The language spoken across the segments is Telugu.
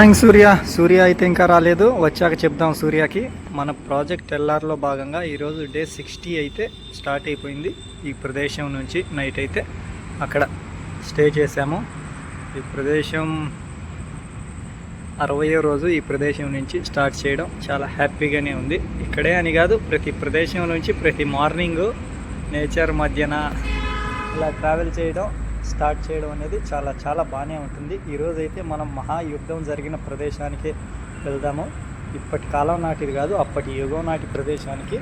మార్నింగ్ సూర్య. సూర్య అయితే ఇంకా రాలేదు. వచ్చాక చెప్దాం సూర్యకి. మన ప్రాజెక్ట్ ఎల్ఆర్లో భాగంగా ఈరోజు డే సిక్స్టీ అయితే స్టార్ట్ అయిపోయింది. ఈ ప్రదేశం నుంచి నైట్ అయితే అక్కడ స్టే చేశాము. ఈ ప్రదేశం అరవయో రోజు ఈ ప్రదేశం నుంచి స్టార్ట్ చేయడం చాలా హ్యాపీగానే ఉంది. ఇక్కడే అని కాదు ప్రతి ప్రదేశం నుంచి ప్రతి మార్నింగ్ నేచర్ మధ్యన ఇలా ట్రావెల్ చేయడం స్టార్ట్ చేయడం అనేది చాలా చాలా బాగానే ఉంటుంది. ఈరోజైతే మనం మహాయుద్ధం జరిగిన ప్రదేశానికి వెళ్దాము. ఇప్పటి కాలం నాటిది కాదు అప్పటి యుగం నాటి ప్రదేశానికి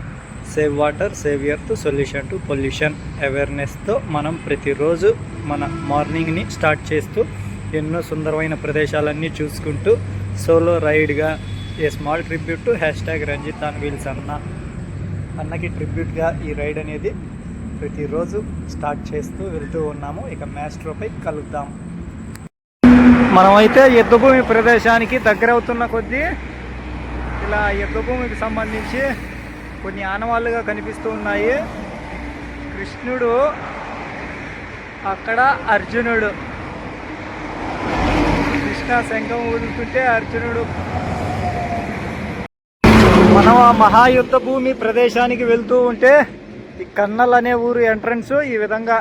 save water save earth solution to pollution అవేర్నెస్తో మనం ప్రతిరోజు మన మార్నింగ్ని స్టార్ట్ చేస్తూ ఎన్నో సుందరమైన ప్రదేశాలన్నీ చూసుకుంటూ solo రైడ్గా a small tribute to hashtag Ranjith on wheels అన్న అన్నకి ట్రిబ్యూట్గా ఈ రైడ్ అనేది ప్రతిరోజు స్టార్ట్ చేస్తూ వెళ్తూ ఉన్నాము. ఇక మ్యాస్ట్రోపై కలుద్దాం. మనమైతే యుద్ధభూమి ప్రదేశానికి దగ్గర అవుతున్న కొద్దీ ఇలా యుద్ధభూమికి సంబంధించి కొన్ని ఆనవాళ్ళుగా కనిపిస్తూ ఉన్నాయి. కృష్ణుడు అక్కడ అర్జునుడు. కృష్ణ శంఖం ఊదుతుంటే అర్జునుడు. మనం ఆ మహాయుద్ధ భూమి ప్రదేశానికి వెళ్తూ ఉంటే ఈ కన్నల్ అనే ఊరు ఎంట్రన్స్ ఈ విధంగా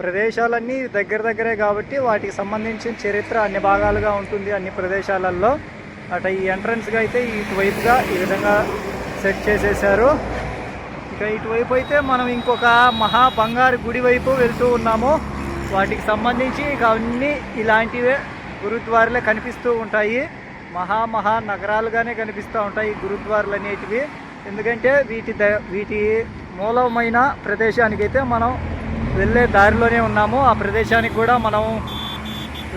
ప్రదేశాలన్నీ దగ్గర దగ్గరే కాబట్టి వాటికి సంబంధించిన చరిత్ర అన్ని భాగాలుగా ఉంటుంది అన్ని ప్రదేశాలలో. అట ఈ ఎంట్రన్స్గా అయితే ఇటువైపుగా ఈ విధంగా సెట్ చేసేసారు ఇక ఇటువైపు అయితే మనం ఇంకొక మహా బంగారు గుడి వైపు వెళ్తూ ఉన్నాము. వాటికి సంబంధించి ఇక అన్నీ ఇలాంటివే గురుద్వారాలే కనిపిస్తూ ఉంటాయి. మహా మహా నగరాలుగానే కనిపిస్తూ ఉంటాయి గురుద్వారాలు అనేటివి. ఎందుకంటే వీటి ద వీటి మూలమైన ప్రదేశానికి అయితే మనం వెళ్ళే దారిలోనే ఉన్నాము. ఆ ప్రదేశానికి కూడా మనం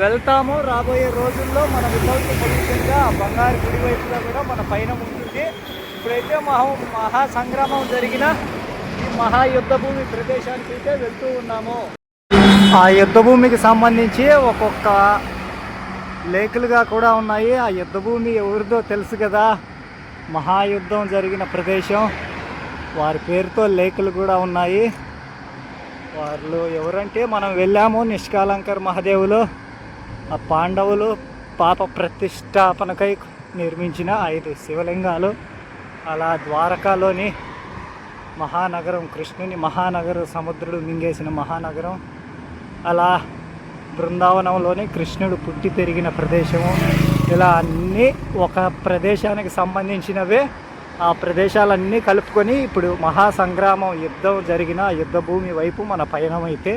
వెళ్తాము. రాబోయే రోజుల్లో మన వితౌట్ పొల్యూషన్గా ఆ బంగారు గుడి వైపులో కూడా మన పైన ఉంటుంది. ఇప్పుడైతే మహా మహా సంగ్రామం జరిగిన ఈ మహాయుద్ధ భూమి ప్రదేశానికి అయితే వెళ్తూ ఉన్నాము. ఆ యుద్ధ భూమికి సంబంధించి ఒక్కొక్క లేఖలుగా కూడా ఉన్నాయి. ఆ యుద్ధ భూమి ఎవరిదో తెలుసు కదా. మహాయుద్ధం జరిగిన ప్రదేశం. వారి పేరుతో లేకులు కూడా ఉన్నాయి. వాళ్ళు ఎవరంటే మనం వెళ్ళాము నిష్కాలంకర్ మహాదేవులు. ఆ పాండవులు పాప ప్రతిష్టాపనకై నిర్మించిన ఐదు శివలింగాలు. అలా ద్వారకాలోని మహానగరం కృష్ణుని మహానగరం సముద్రుడు మింగేసిన మహానగరం. అలా బృందావనంలోని కృష్ణుడు పుట్టి పెరిగిన ప్రదేశము. ఇలా అన్నీ ఒక ప్రదేశానికి సంబంధించినవే. ఆ ప్రదేశాలన్నీ కలుపుకొని ఇప్పుడు మహాసంగ్రామం యుద్ధం జరిగిన యుద్ధ భూమి వైపు మన పయనం అయితే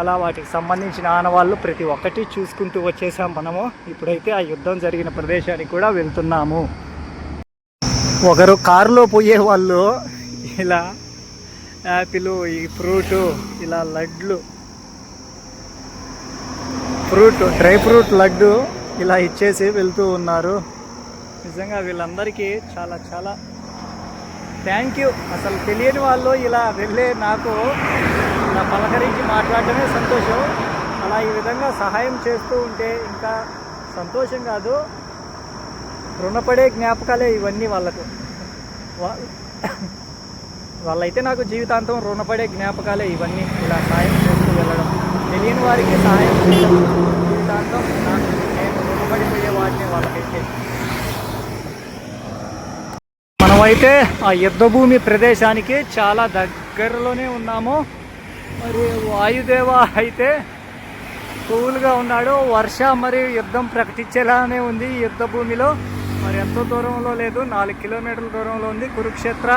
అలా వాటికి సంబంధించిన ఆనవాళ్ళు ప్రతి ఒక్కటి చూసుకుంటూ వచ్చేసాం మనము. ఇప్పుడైతే ఆ యుద్ధం జరిగిన ప్రదేశానికి కూడా వెళ్తున్నాము. ఒకరు కారులో పోయే వాళ్ళు ఇలా యాపిలు ఈ ఫ్రూటు ఇలా లడ్లు. ఫ్రూట్ డ్రై ఫ్రూట్ లడ్డు ఇలా ఇచ్చేసి వెళ్తూ ఉన్నారు. నిజంగా వీళ్ళందరికీ చాలా చాలా థ్యాంక్ యూ అసలు తెలియని వాళ్ళు ఇలా వెళ్ళే నాకు ఇలా పలకరించి మాట్లాడటమే సంతోషం. అలా ఈ విధంగా సహాయం చేస్తూ ఉంటే ఇంకా సంతోషం కాదు. రుణపడే జ్ఞాపకాలే ఇవన్నీ వాళ్ళకు. వా- వాళ్ళైతే నాకు జీవితాంతం రుణపడే జ్ఞాపకాలే ఇవన్నీ ఇలా సహాయం చేస్తూ వెళ్ళడం. తెలియని వారికి సహాయం చేయడం. జీవితాంతం నాకు నేను రుణపడిపోయే వాటిని వాళ్ళకైతే. మనమైతే ఆ యుద్ధభూమి ప్రదేశానికి చాలా దగ్గరలోనే ఉన్నాము. మరి వాయుదేవ అయితే కూల్గా ఉన్నాడు. వర్ష మరియు యుద్ధం ప్రకటించేలానే ఉంది ఈ యుద్ధ భూమిలో మరి ఎంతో దూరంలో లేదు. నాలుగు కిలోమీటర్ల దూరంలో ఉంది కురుక్షేత్ర.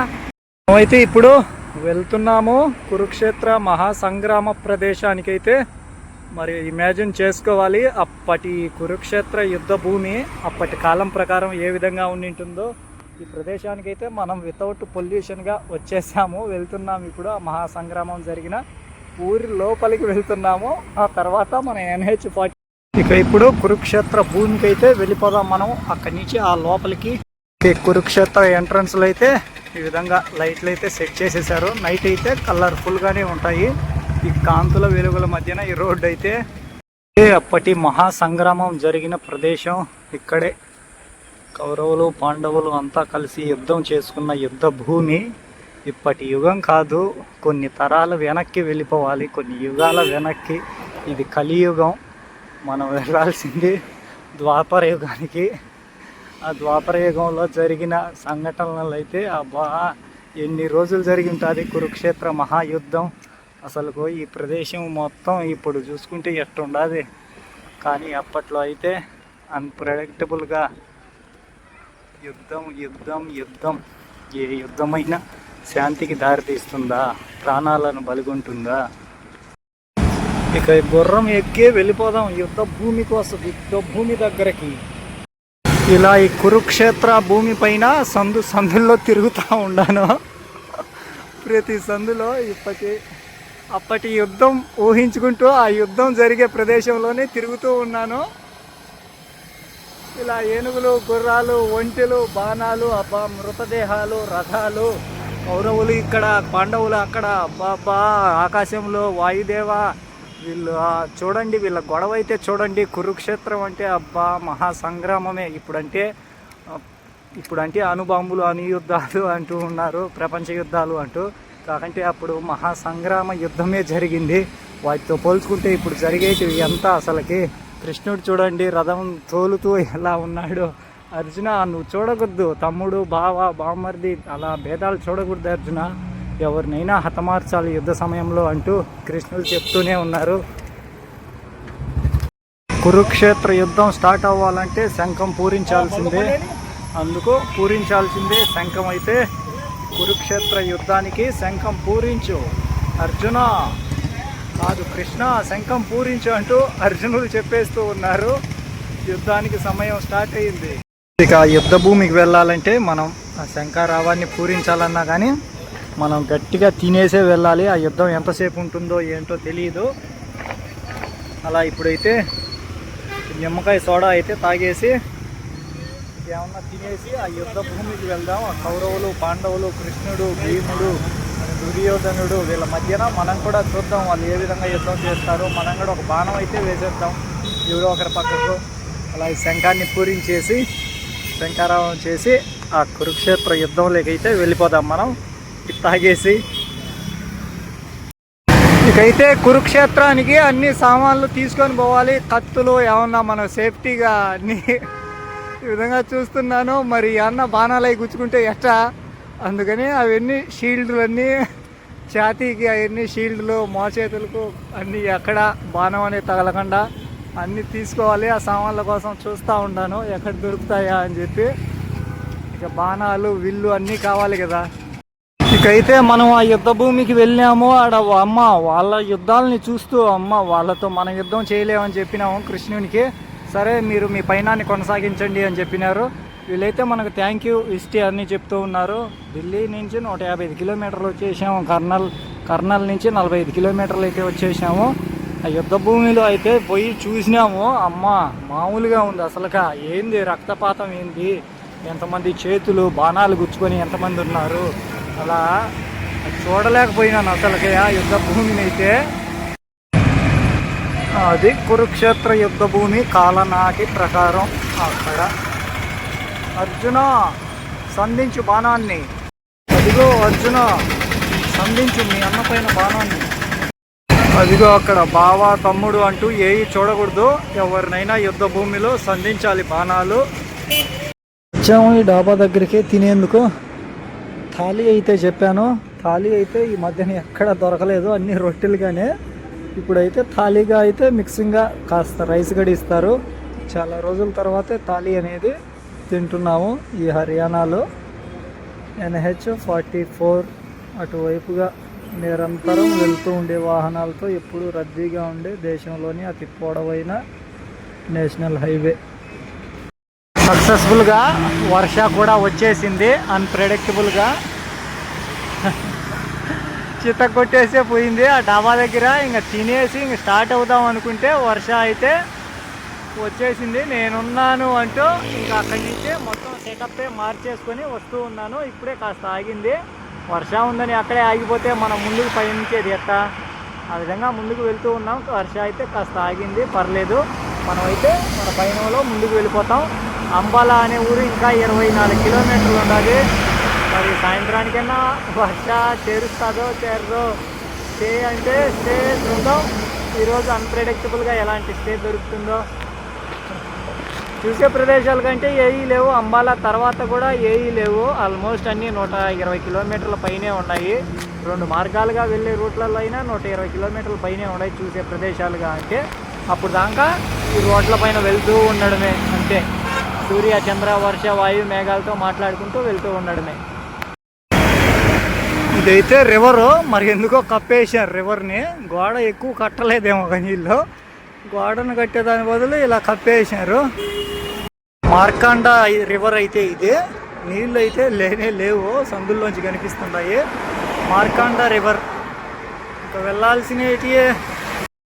అయితే ఇప్పుడు వెళ్తున్నాము. కురుక్షేత్ర మహాసంగ్రామ ప్రదేశానికైతే. మరి ఇమాజిన్ చేసుకోవాలి. అప్పటి కురుక్షేత్ర యుద్ధ భూమి అప్పటి కాలం ప్రకారం ఏ విధంగా ఉండింటుందో. ఈ ప్రదేశానికి అయితే మనం వితౌట్ పొల్యూషన్గా వచ్చేసాము. వెళ్తున్నాము ఇప్పుడు. ఆ మహాసంగ్రామం జరిగిన ఊరి లోపలికి వెళ్తున్నాము. ఆ తర్వాత మన ఎన్హెచ్ ఫార్టీ ఇక ఇప్పుడు కురుక్షేత్ర భూమికి అయితే వెళ్ళిపోదాం మనం. అక్కడి నుంచి ఆ లోపలికి కురుక్షేత్ర ఎంట్రన్స్లో అయితే ఈ విధంగా లైట్లు అయితే సెట్ చేసేసారు. నైట్ అయితే కలర్ఫుల్గానే ఉంటాయి. ఈ కాంతుల వెలుగుల మధ్యన ఈ రోడ్డు అయితే. అప్పటి అప్పటి మహాసంగ్రామం జరిగిన ప్రదేశం. ఇక్కడే కౌరవులు పాండవులు అంతా కలిసి యుద్ధం చేసుకున్న యుద్ధ భూమి ఇప్పటి యుగం కాదు. కొన్ని తరాలు వెనక్కి వెళ్ళిపోవాలి కొన్ని యుగాల వెనక్కి. ఇది కలియుగం. మనం వెళ్ళాల్సింది ద్వాపర యుగానికి. ఆ ద్వాపర యుగంలో జరిగిన సంఘటనలు అయితే అబ్బా ఎన్ని రోజులు జరిగి ఉంటుంది? కురుక్షేత్ర మహాయుద్ధం. అసలు ఈ ప్రదేశం మొత్తం ఇప్పుడు చూసుకుంటే ఎట్టుండదు? కానీ అప్పట్లో అయితే అన్ప్రెడిక్టబుల్గా యుద్ధం యుద్ధం యుద్ధం. ఏ యుద్ధమైనా శాంతికి దారితీస్తుందా? ప్రాణాలను బలిగొంటుందా? ఇక గుర్రం ఎక్కే వెళ్ళిపోదాం. యుద్ధ భూమి కోసం యుద్ధ భూమి దగ్గరకి. ఇలా ఈ కురుక్షేత్ర భూమి పైన సందు సందుల్లో తిరుగుతూ ఉండాను. ప్రతి సందులో ఇప్పటి అప్పటి యుద్ధం ఊహించుకుంటూ ఆ యుద్ధం జరిగే ప్రదేశంలోనే తిరుగుతూ ఉన్నాను. ఇలా ఏనుగులు గుర్రాలు ఒంటెలు బాణాలు అబ్బా మృతదేహాలు రథాలు కౌరవులు ఇక్కడ పాండవులు అక్కడ అబ్బా ఆకాశంలో వాయుదేవ వీళ్ళు చూడండి వీళ్ళ గొడవ అయితే చూడండి కురుక్షేత్రం అంటే అబ్బా మహా సంగ్రామమే ఇప్పుడంటే ఇప్పుడంటే అణుబాంబులు అను యుద్ధాలు అంటూ ఉన్నారు ప్రపంచ యుద్ధాలు అంటూ. కాకంటే అప్పుడు మహా సంగ్రామ యుద్ధమే జరిగింది. వాటితో పోల్చుకుంటే ఇప్పుడు జరిగేటివి ఎంత అసలుకి? కృష్ణుడు చూడండి రథం తోలుతూ ఎలా ఉన్నాడు. అర్జున నువ్వు చూడకూడదు తమ్ముడు బావ బామ్మర్ది అలా భేదాలు చూడకూడదు అర్జున. ఎవరినైనా హతమార్చాలి యుద్ధ సమయంలో అంటూ కృష్ణుడు చెప్తూనే ఉన్నారు. కురుక్షేత్ర యుద్ధం స్టార్ట్ అవ్వాలంటే శంఖం పూరించాల్సిందే. అందుకు పూరించాల్సిందే శంఖం అయితే. కురుక్షేత్ర యుద్ధానికి శంఖం పూరించు. అర్జున! కాదు. కృష్ణ శంఖం పూరించు అంటూ అర్జునుడు చెప్పేస్తూ ఉన్నారు. యుద్ధానికి సమయం స్టార్ట్ అయింది. ఇక యుద్ధ భూమికి వెళ్ళాలంటే మనం ఆ శంఖారావాన్ని పూరించాలన్నా కానీ మనం గట్టిగా తినేసే వెళ్ళాలి. ఆ యుద్ధం ఎంతసేపు ఉంటుందో ఏంటో తెలియదు అలా ఇప్పుడైతే నిమ్మకాయ సోడా అయితే తాగేసి ఏమన్నా తినేసి ఆ యుద్ధ భూమికి వెళ్దాం. ఆ కౌరవులు పాండవులు కృష్ణుడు భీముడు దుర్యోధనుడు వీళ్ళ మధ్యన మనం కూడా చూద్దాం వాళ్ళు ఏ విధంగా యుద్ధం చేస్తారు. మనం కూడా ఒక బాణం అయితే వేసేద్దాం. ఎవరో ఒకరి పక్కకు. అలా ఈ శంఖాన్ని పూరించేసి శంఖారావం చేసి ఆ కురుక్షేత్ర యుద్ధంలోకైతే వెళ్ళిపోదాం మనం. ఇది తాగేసి. ఇకైతే కురుక్షేత్రానికి అన్ని సామాన్లు తీసుకొని పోవాలి. కత్తులు ఏమన్నా మనం సేఫ్టీగా అన్ని ఈ విధంగా చూస్తున్నాను. మరి అన్న బాణాలు అయి గుచ్చుకుంటే ఎట్లా అందుకని అవన్నీ షీల్డ్లు అన్నీ ఛాతీకి అవన్నీ షీల్డ్లు మోచేతులకు అన్నీ ఎక్కడ బాణం అనేది తగలకుండా అన్నీ తీసుకోవాలి. ఆ సామాన్ల కోసం చూస్తూ ఉన్నాను ఎక్కడ దొరుకుతాయా అని చెప్పి. ఇక బాణాలు విల్లు అన్నీ కావాలి కదా. ఇకైతే మనం ఆ యుద్ధ భూమికి వెళ్ళాము. ఆడ అమ్మ వాళ్ళ యుద్ధాలని చూస్తూ అమ్మ వాళ్ళతో మన యుద్ధం చేయలేమని చెప్పినాము కృష్ణునికి. సరే మీరు మీ పైనాన్ని కొనసాగించండి అని చెప్పినారు. వీళ్ళైతే మనకు థ్యాంక్ యూ ఇష్టి అని చెప్తూ ఉన్నారు. ఢిల్లీ నుంచి నూట యాభై ఐదు కిలోమీటర్లు వచ్చేసాము. కర్నల్ కర్నల్ నుంచి నలభై ఐదు కిలోమీటర్లు అయితే వచ్చేసాము. ఆ యుద్ధ భూమిలో అయితే పోయి చూసినాము. అమ్మ మామూలుగా ఉంది అసలుగా ఏంది రక్తపాతం ఏంది? ఎంతమంది చేతులు బాణాలు గుచ్చుకొని ఎంతమంది ఉన్నారు? అలా చూడలేకపోయినాను అసలుకి ఆ యుద్ధ భూమిని అయితే. అది కురుక్షేత్ర యుద్ధ భూమి కాలనాటి ప్రకారం అక్కడ అర్జున సంధించు బాణాన్ని. అదిగో అర్జున సంధించు మీ అన్న పైన బాణాన్ని. అదిగో అక్కడ బావ తమ్ముడు అంటూ ఏవి చూడకూడదు. ఎవరినైనా యుద్ధ భూమిలో సంధించాలి బాణాలు. వచ్చాము ఈ డాబా దగ్గరికి తినేందుకు. థాలీ అయితే చెప్పాను. థాలీ అయితే ఈ మధ్యన ఎక్కడ దొరకలేదు అన్ని రొట్టెలుగానే. ఇప్పుడైతే థాలీగా అయితే మిక్సింగ్గా కాస్త రైస్ గడి ఇస్తారు చాలా రోజుల తర్వాతే థాలీ అనేది తింటున్నాము ఈ హర్యానాలో. ఎన్హెచ్ ఫార్టీ ఫోర్ అటువైపుగా నిరంతరం వెళ్తూ ఉండే వాహనాలతో ఎప్పుడూ రద్దీగా ఉండే దేశంలోని అతి పొడవైన నేషనల్ హైవే. సక్సెస్ఫుల్గా వర్ష కూడా వచ్చేసింది అన్ప్రెడిక్టబుల్గా. చిత్త కొట్టేసే పోయింది ఆ డాబా దగ్గర. ఇంకా తినేసి ఇంక స్టార్ట్ అవుదాం అనుకుంటే వర్ష అయితే వచ్చేసింది. నేనున్నాను అంటూ ఇంకా అక్కడి నుంచి మొత్తం సెటప్పే మార్చేసుకొని వస్తూ ఉన్నాను. ఇప్పుడే కాస్త ఆగింది. వర్షం ఉందని అక్కడే ఆగిపోతే మనం ముందుకు పయనించేది ఎట్టా? ఆ విధంగా ముందుకు వెళ్తూ ఉన్నాం. వర్ష అయితే కాస్త ఆగింది. పర్లేదు. మనమైతే మన పయనంలో ముందుకు వెళ్ళిపోతాం. అంబాల అనే ఊరు ఇంకా ఇరవై నాలుగు కిలోమీటర్లు ఉండాలి మరి సాయంత్రానికైనా వర్ష చేరుస్తుందో చేరదో స్టే అంటే స్టే చూద్దాం ఈరోజు అన్ప్రెడిక్టబుల్గా ఎలాంటి స్టే దొరుకుతుందో చూసే ప్రదేశాల కంటే ఏఈ లేవు అంబాల తర్వాత కూడా ఏఈ లేవు. ఆల్మోస్ట్ అన్నీ నూట ఇరవై కిలోమీటర్ల పైనే ఉన్నాయి. రెండు మార్గాలుగా వెళ్ళే రూట్లలో అయినా నూట ఇరవై కిలోమీటర్ల పైనే ఉన్నాయి చూసే ప్రదేశాలుగా అంటే. అప్పుడు దాకా ఈ రోడ్ల పైన వెళ్తూ ఉండడమే అంతే. సూర్య చంద్ర వర్ష వాయు మేఘాలతో మాట్లాడుకుంటూ వెళ్తూ ఉండడమే. ఇదైతే రివరు మరి ఎందుకో కప్పేసారు రివర్ని గోడ ఎక్కువ కట్టలేదేమో కానీ వీళ్ళు. గోడను కట్టేదాని బదులు ఇలా కప్పేసారు మార్కాండ రివర్ అయితే ఇది నీళ్ళు అయితే లేనే లేవు సందుల్లోంచి కనిపిస్తున్నాయి. మార్కాండ రివర్ ఇంకా వెళ్ళాల్సినవి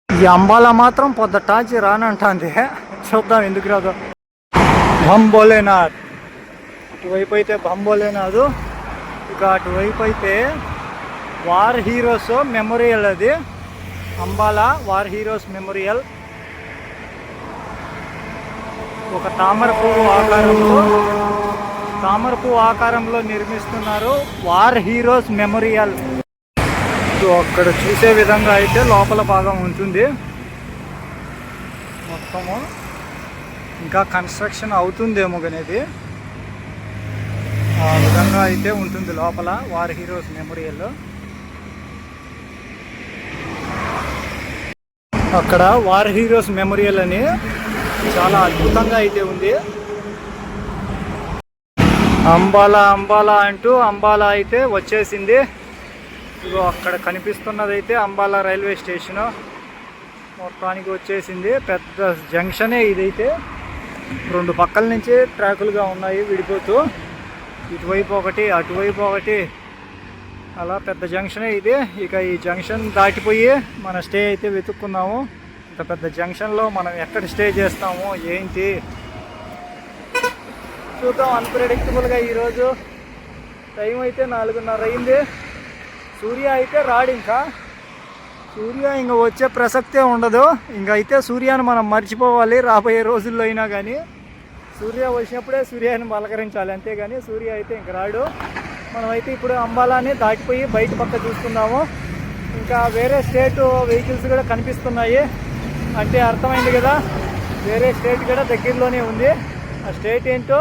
ఈ అంబాల మాత్రం పొద్దుటాచి రానంటుంది. చూద్దాం ఎందుకు రాదు. భంబోలేనాథ్. ఇటువైపు అయితే భంబోలేనాథ్. ఇక అటువైపు అయితే వార్ హీరోస్ మెమోరియల్ అది. Ambala war heroes memorial. ఒక తామర పువ్వు ఆకారంలో తామర పువ్వు ఆకారంలో నిర్మిస్తున్నారు వార్ హీరోస్ మెమోరియల్ సో అక్కడ చూసే విధంగా అయితే లోపల భాగం ఉంటుంది. మొత్తము ఇంకా కన్స్ట్రక్షన్ అవుతుందేమో అనేది ఆ విధంగా అయితే ఉంటుంది లోపల వార్ హీరోస్ మెమోరియల్ అక్కడ వార్ హీరోస్ మెమోరియల్ అని చాలా అద్భుతంగా అయితే ఉంది. అంబాలా అంబాలా అంటూ అంబాలా అయితే వచ్చేసింది. ఇగో అక్కడ కనిపిస్తున్నది అయితే అంబాలా రైల్వే స్టేషను. మొత్తానికి వచ్చేసింది. పెద్ద జంక్షనే ఇదైతే. రెండు పక్కల నుంచి ట్రాకులుగా ఉన్నాయి విడిపోతూ. ఇటువైపు ఒకటి అటువైపు ఒకటి. అలా పెద్ద జంక్షనే ఇది. ఇక ఈ జంక్షన్ దాటిపోయి మన స్టే అయితే వెతుక్కుందాము ఇంత పెద్ద జంక్షన్లో మనం ఎక్కడ స్టే చేస్తాము ఏంటి? చూద్దాం అన్ప్రెడిక్టబుల్గా ఈరోజు టైం అయితే నాలుగున్నర అయింది. సూర్య అయితే రాడు ఇంకా. సూర్య ఇంకా వచ్చే ప్రసక్తే ఉండదు. ఇంకా అయితే సూర్యాన్ని మనం మర్చిపోవాలి రాబోయే రోజుల్లో అయినా కానీ. సూర్య వచ్చినప్పుడే సూర్యాన్ని పలకరించాలి. అంతేగాని సూర్య అయితే ఇంక రాడు. మనమైతే ఇప్పుడు అంబాలాని దాటిపోయి బయట పక్క చూసుకుందాము. ఇంకా వేరే స్టేట్ వెహికల్స్ కూడా కనిపిస్తున్నాయి. అంటే అర్థమైంది కదా? వేరే స్టేట్ కూడా దగ్గరలోనే ఉంది. ఆ స్టేట్ ఏంటో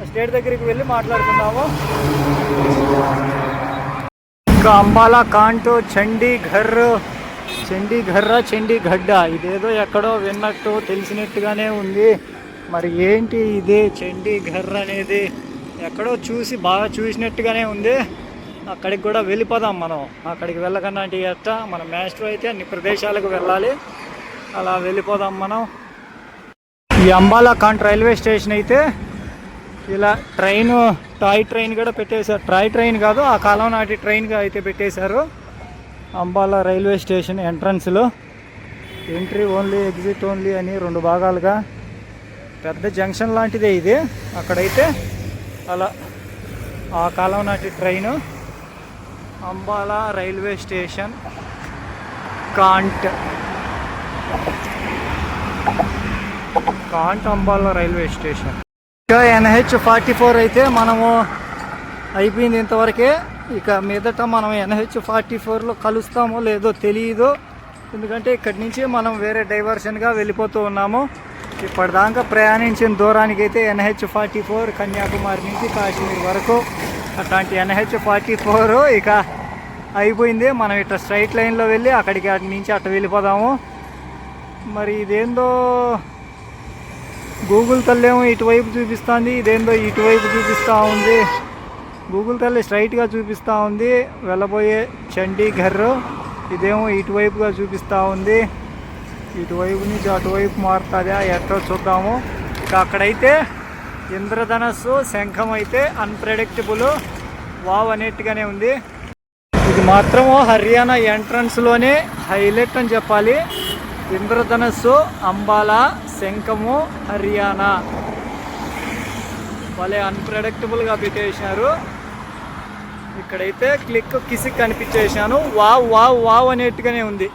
ఆ స్టేట్ దగ్గరికి వెళ్ళి మాట్లాడుకుందాము. ఇంకా అంబాలా కాంటో చండీఘర్ చండీఘర్రా చండీగడ్డ ఇదేదో ఎక్కడో విన్నట్టు తెలిసినట్టుగానే ఉంది. మరి ఏంటి ఇది చండీఘర్ అనేది? ఎక్కడో చూసి బాగా చూసినట్టుగానే ఉంది. అక్కడికి కూడా వెళ్ళిపోదాం మనం. అక్కడికి వెళ్ళకన్నా అంటే ఎట్ట? మన మేస్ట్రో అయితే అన్ని ప్రదేశాలకు వెళ్ళాలి. అలా వెళ్ళిపోదాం మనం. ఈ అంబాలా కాంట్ రైల్వే స్టేషన్ అయితే ఇలా ట్రైన్ టాయ్ ట్రైన్ కూడా పెట్టేశారు. టాయ్ ట్రైన్ కాదు ఆ కాలం నాటి ట్రైన్గా అయితే పెట్టేశారు. అంబాలా రైల్వే స్టేషన్ ఎంట్రన్స్లో. ఎంట్రీ ఓన్లీ ఎగ్జిట్ ఓన్లీ అని రెండు భాగాలుగా. పెద్ద జంక్షన్ లాంటిదే ఇది. అక్కడైతే అలా ఆ కాలం నాటి train. Ambala railway station Cantt. Cantt railway station. ఇంకా ఎన్హెచ్ ఫార్టీ ఫోర్ అయితే మనము అయిపోయింది ఇంతవరకే. ఇక మీదట మనం ఎన్హెచ్ ఫార్టీ ఫోర్లో కలుస్తామో లేదో తెలియదు ఎందుకంటే ఇక్కడి నుంచి మనం వేరే డైవర్షన్గా వెళ్ళిపోతూ ఉన్నాము. ఇప్పటిదాకా ప్రయాణించిన దూరానికి అయితే ఎన్హెచ్ ఫార్టీ ఫోర్ కన్యాకుమారి నుంచి కాశ్మీర్ వరకు. అట్లాంటి ఎన్హెచ్ ఫార్టీ ఫోర్ ఇక అయిపోయింది. మనం ఇట్లా స్ట్రైట్ లైన్లో వెళ్ళి అక్కడికి అటు నుంచి అటు వెళ్ళిపోదాము. మరి ఇదేందో గూగుల్ తల్లేమో ఇటువైపు చూపిస్తుంది ఇదేందో ఇటువైపు చూపిస్తూ ఉంది. గూగుల్ తల్లి స్ట్రైట్గా చూపిస్తూ ఉంది వెళ్ళబోయే చండీఘర్ ఇదేమో ఇటువైపుగా చూపిస్తూ ఉంది. ఇటువైపు నుంచి అటువైపు మారుతుందా ఎట్టో చూద్దాము. ఇక అక్కడైతే ఇంద్రధనస్సు శంఖం అయితే అన్ప్రెడిక్టబుల్ వావ్ అనేట్టుగానే ఉంది. ఇది మాత్రము హర్యానా ఎంట్రన్స్లోనే హైలైట్ అని చెప్పాలి. ఇంద్రధనస్సు అంబాలా శంఖము హర్యానా. భలే అన్ప్రెడిక్టబుల్గా పెట్టేసినారు ఇక్కడైతే క్లిక్ కిసిక్ కనిపించేసాను వావ్ వావ్ వావ్ అనేట్టుగానే ఉంది.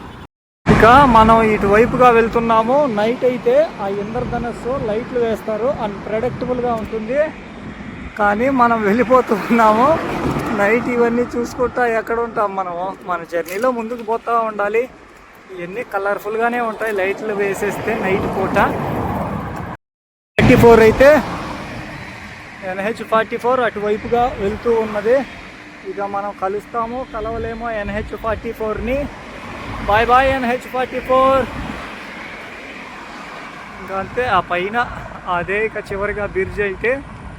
ఇక మనం ఇటువైపుగా వెళ్తున్నాము. నైట్ అయితే ఆ ఇంద్రధనస్సు లైట్లు వేస్తారు. అన్ప్రెడిక్టబుల్గా ఉంటుంది. కానీ మనం వెళ్ళిపోతున్నాము నైట్ ఇవన్నీ చూసుకుంటా ఎక్కడ ఉంటాం మనము? మన జర్నీలో ముందుకు పోతూ ఉండాలి. ఇవన్నీ కలర్ఫుల్గానే ఉంటాయి. లైట్లు వేసేస్తే నైట్ పూట. ఫార్టీ ఫోర్ అయితే ఎన్హెచ్ ఫార్టీ ఫోర్ అటువైపుగా వెళ్తూ ఉన్నది. ఇక మనం కలుస్తాము కలవలేమో NH forty ఫోర్ని. Bye bye NH forty four. ఇంకా అంతే ఆ పైన అదే ఇక చివరిగా బ్రిడ్జ్ అయితే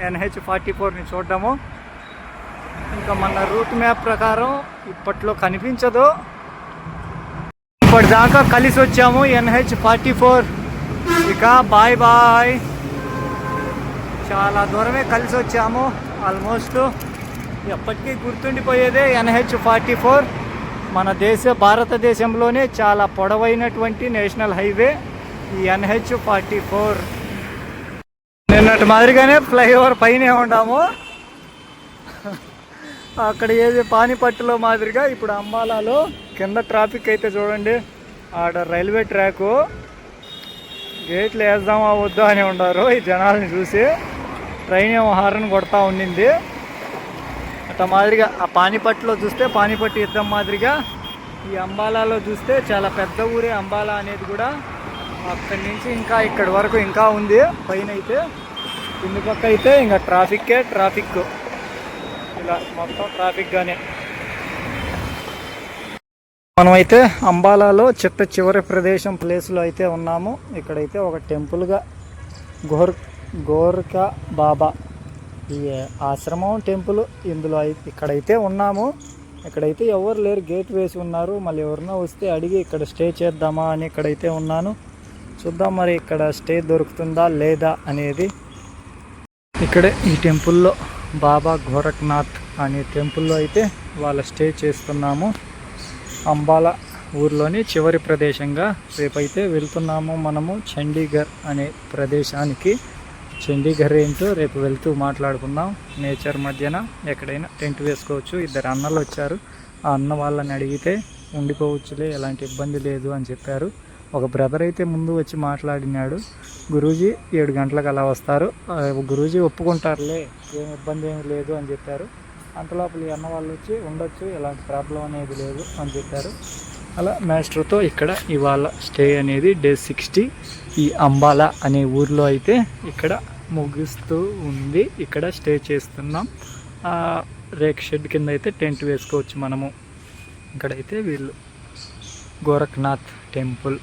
ఎన్హెచ్ ఫార్టీ ఫోర్ని చూడడము. ఇంకా మన రూట్ మ్యాప్ ప్రకారం ఇప్పట్లో కనిపించదు. ఇప్పటిదాకా కలిసి వచ్చాము. NH forty four. ఇక బాయ్ బాయ్. చాలా దూరమే కలిసి వచ్చాము. ఆల్మోస్ట్ ఎప్పటికీ గుర్తుండిపోయేదే ఎన్హెచ్ ఫార్టీ ఫోర్. మన దేశ భారతదేశంలోనే చాలా పొడవైనటువంటి నేషనల్ హైవే ఈ ఎన్హెచ్ ఫార్టీ ఫోర్. నిన్నటి మాదిరిగానే ఫ్లైఓవర్ పైనే ఉన్నాము అక్కడ ఏది పానిపట్టులో మాదిరిగా ఇప్పుడు అంబాలాలో కింద ట్రాఫిక్ అయితే చూడండి. ఆడ రైల్వే ట్రాకు గేట్లు వేద్దామా వద్దా అని ఉన్నారు ఈ జనాలను చూసి. ట్రైన్ ఏమో హారన్ కొడతా ఉండింది. అట్లా మాదిరిగా ఆ పానీపట్లో చూస్తే పానిపట్టు యుద్ధం మాదిరిగా ఈ అంబాలాలో చూస్తే చాలా పెద్ద ఊరే అంబాలా అనేది కూడా అక్కడి నుంచి ఇంకా ఇక్కడి వరకు ఇంకా ఉంది. పైన అయితే కింది పక్క అయితే ఇంకా ట్రాఫిక్కే ట్రాఫిక్ ఇలా మొత్తం ట్రాఫిక్గానే మనమైతే అంబాలాలో చిట్ట చివరి ప్రదేశం ప్లేస్లో అయితే ఉన్నాము. ఇక్కడైతే ఒక టెంపుల్గా గోర్ గోర్కా బాబా ఈ ఆశ్రమం టెంపుల్ ఇందులో అయితే ఇక్కడైతే ఉన్నాము. ఇక్కడైతే ఎవరు లేరు గేట్ వేసి ఉన్నారు. మళ్ళీ ఎవరన్నా వస్తే అడిగి ఇక్కడ స్టే చేద్దామా అని ఇక్కడైతే ఉన్నాను. చూద్దాం మరి ఇక్కడ స్టే దొరుకుతుందా లేదా అనేది. ఇక్కడే ఈ టెంపుల్లో బాబా గోరఖ్నాథ్ అనే టెంపుల్లో అయితే వాళ్ళ స్టే చేస్తున్నాము. అంబాల ఊర్లోని చివరి ప్రదేశంగా రేపైతే వెళ్తున్నాము మనము చండీగర్ అనే ప్రదేశానికి. చండీగర్ ఏంటో రేపు వెళ్తూ మాట్లాడుకుందాం. నేచర్ మధ్యన ఎక్కడైనా టెంట్ వేసుకోవచ్చు. ఇద్దరు అన్నలు వచ్చారు. ఆ అన్న వాళ్ళని అడిగితే ఉండిపోవచ్చులే ఎలాంటి ఇబ్బంది లేదు అని చెప్పారు. ఒక బ్రదర్ అయితే ముందు వచ్చి మాట్లాడినాడు. గురూజీ ఏడు గంటలకు అలా వస్తారు. గురూజీ ఒప్పుకుంటారులే ఏం ఇబ్బంది ఏమి లేదు అని చెప్పారు. అంతలోపల ఈ అన్న వాళ్ళు వచ్చి ఉండొచ్చు ఎలాంటి ప్రాబ్లం అనేది లేదు అని చెప్పారు. అలా మాస్టర్తో ఇక్కడ ఇవాళ స్టే అనేది డే సిక్స్టీ ఈ అంబాలా అనే ఊర్లో అయితే ఇక్కడ ముగిస్తూ ఉంది. ఇక్కడ స్టే చేస్తున్నాం. రేక్ షెడ్ కింద అయితే టెంట్ వేసుకోవచ్చు మనము. ఇక్కడైతే వీళ్ళు గోరఖ్నాథ్ టెంపుల్.